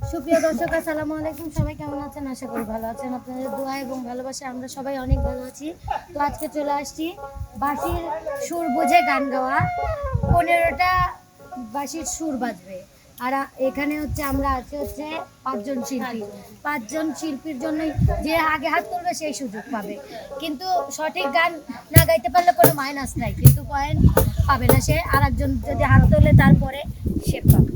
সুপ্রিয় দর্শক, আসসালামু আলাইকুম। সবাই কেমন আছেন? আশা করি ভালো আছেন। আপনাদের দোয়া এবং ভালোবাসা আমরা সবাই অনেক ভালো আছি। তো আজকে চলে আসছি বাঁশির সুর বুঝে গান গাওয়া। পনেরোটা বাঁশির সুর বাজবে। আর এখানে হচ্ছে আমরা আছি হচ্ছে পাঁচজন শিল্পী। পাঁচজন শিল্পীর জন্যই যে আগে হাত তুলবে সেই সুযোগ পাবে। কিন্তু সঠিক গান না গাইতে পারলে কোনো মাইনাস নাই। কিন্তু পয়েন্ট পাবে না সে। আর একজন যদি হাত তোলে তারপরে সে পাবে।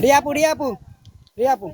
Riapu, Riapu. Riapu.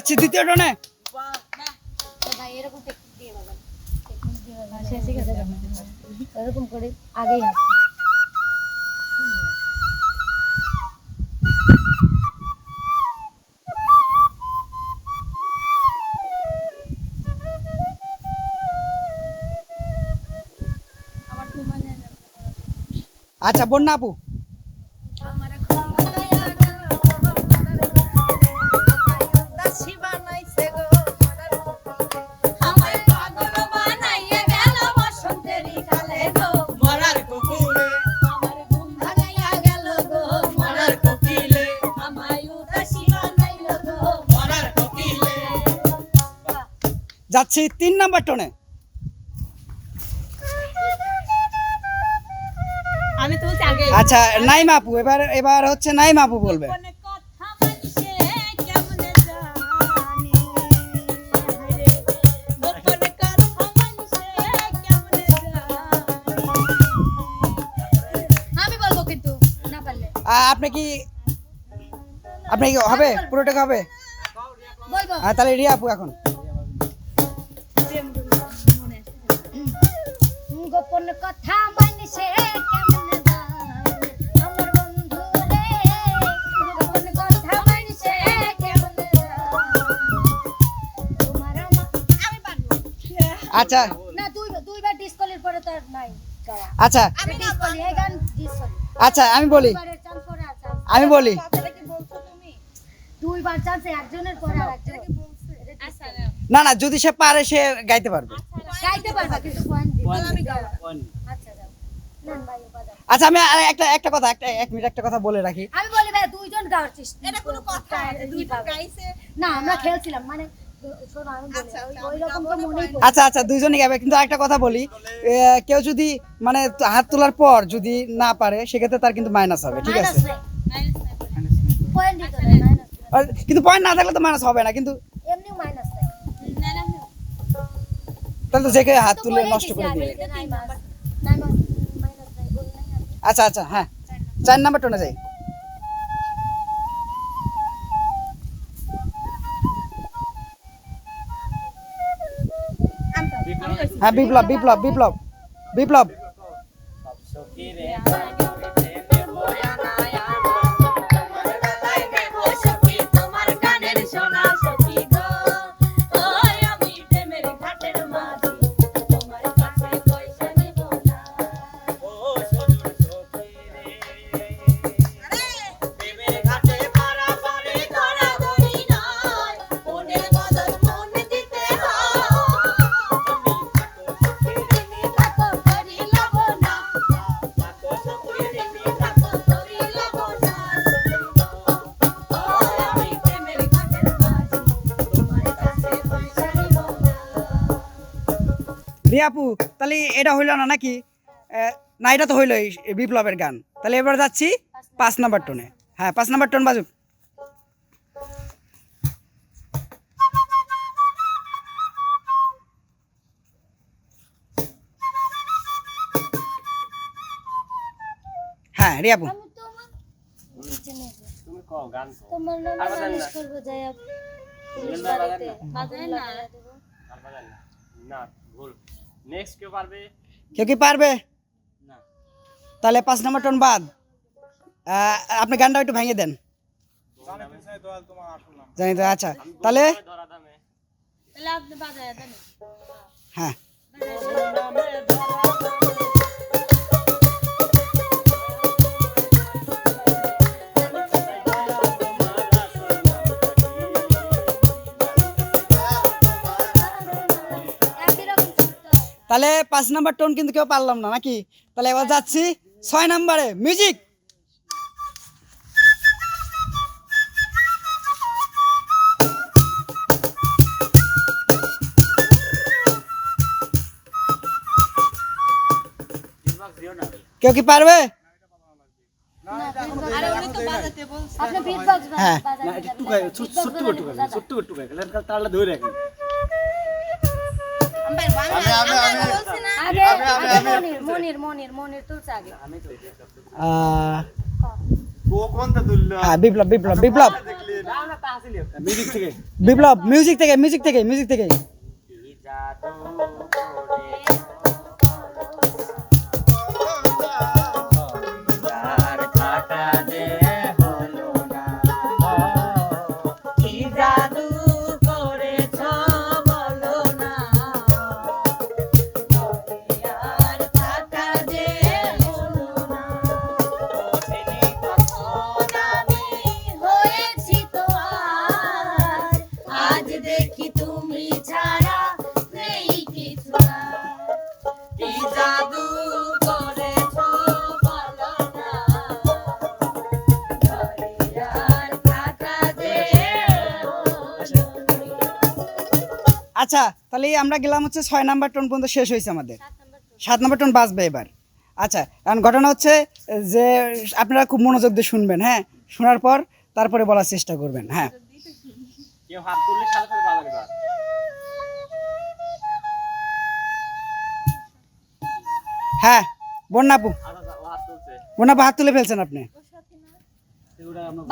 যাচ্ছি দ্বিতীয় টনে। এরকম করে আগেই আচ্ছা বন্যা আপু। যাচ্ছি তিন নাম্বার টনে। আমি তো আগে। আচ্ছা নাইমা আপু এবার এবার হচ্ছে নাইমা আপু বলবে। আপনি কি আপনি কি হবে? পুরোটা হবে? তাহলে রিয়া আপু এখন। গোপন কথা মানছে কেমনে আচ্ছা। না দুই দুইবার ডিসকলির পরে তো নাই আচ্ছা। আমি এই গান ডিসকলি আচ্ছা আমি বলি। আমি বলি। কথাটা কি বলছো তুমি? দুইবার চান্স একজনের পরে আচ্ছা না না যদি সে পারে সে গাইতে পারবে। গাইতে পারবা কিন্তু পয়েন্ট আচ্ছা আচ্ছা আমি আর একটা একটা কথা একটা এক মিনিট একটা কথা বলে রাখি। আমি বলি ভাই দুইজন গাওয়ার চেষ্টা এটা কোনো কথা দুইটা গাইছে? না আমরা খেলছিলাম মানে পড়ে আচ্ছা আচ্ছা দুইজনই গাবে। কিন্তু একটা কথা বলি কেউ যদি মানে হাত তোলার পর যদি না পারে সেক্ষেত্রে তার কিন্তু মাইনাস হবে ঠিক আছে? কিন্তু পয়েন্ট না থাকলে তো মাইনাস হবে না। কিন্তু এমনিও মাইনাস নাই না না না তাহলে তো যে হাত তুলে নষ্ট করে দিবে। আচ্ছা আচ্ছা হ্যাঁ। চার নাম্বার টোনে যাই। হ্যাঁ বিপ্লব বিপ্লব বিপ্লব বিপ্লব। রিয়াপু তাহলে এটা হইল না নাকি? না এটা তো হইল বিপ্লবের গান। তাহলে এবার যাচ্ছি পাঁচ নাম্বার টোনে হ্যাঁ পাঁচ নাম্বার টোন বাজুক। হ্যাঁ বাজান না। না ভুল। নেক্সট কেউ পারবে কেউ কি পারবে না তাহলে পাঁচ নাম্বার টোন বাদ আহ, আপনি গানটা একটু ভেঙে দেন জানি তো আচ্ছা তাহলে ধরা দামে তাহলে আপনি বাজায় দেন হ্যাঁ তাহলে পাঁচ নাম্বার টোন কিন্তু কেউ পারলাম না নাকি? তাহলে এবার যাচ্ছি ছয় নাম্বারে মিউজিক ফিডব্যাক দিও না কেউ কি পারবে আরে উনি তো বাজাতে বলছে আপনি beatbox বা- হ্যাঁ। বিপ্লব বিপ্লব বিপ্লব। মিউজিক থেকে মিউজিক থেকে মিউজিক থেকে। আচ্ছা তাহলে আমরা গেলাম হচ্ছে ছয় নাম্বার টোন পর্যন্ত শেষ হয়েছে আমাদের। সাত নাম্বার টোন বাঁচবে এবার। আচ্ছা কারণ ঘটনা হচ্ছে যে আপনারা খুব মনোযোগ দিয়ে শুনবেন হ্যাঁ? শোনার পর তারপরে বলার চেষ্টা করবেন হ্যাঁ। কেউ হাত তুললে সাথে সাথে বাজাবে গান হ্যাঁ বন্যাপু বন্যাপু হাত তুলে ফেলছেন আপনি।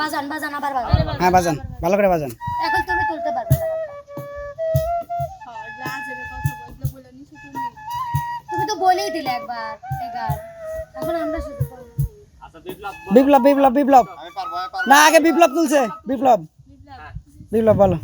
বাজান বাজান আবার বাজান। হ্যাঁ বাজান ভালো করে বাজান। বলেই দিলে একবার এই গান এখন আমরা শুধু করব। আচ্ছা বিপ্লব বিপ্লব বিপ্লব বিপ্লব। আমি পারব আমি পারব। না আগে বিপ্লব তুলছে। বিপ্লব। বিপ্লব বলো।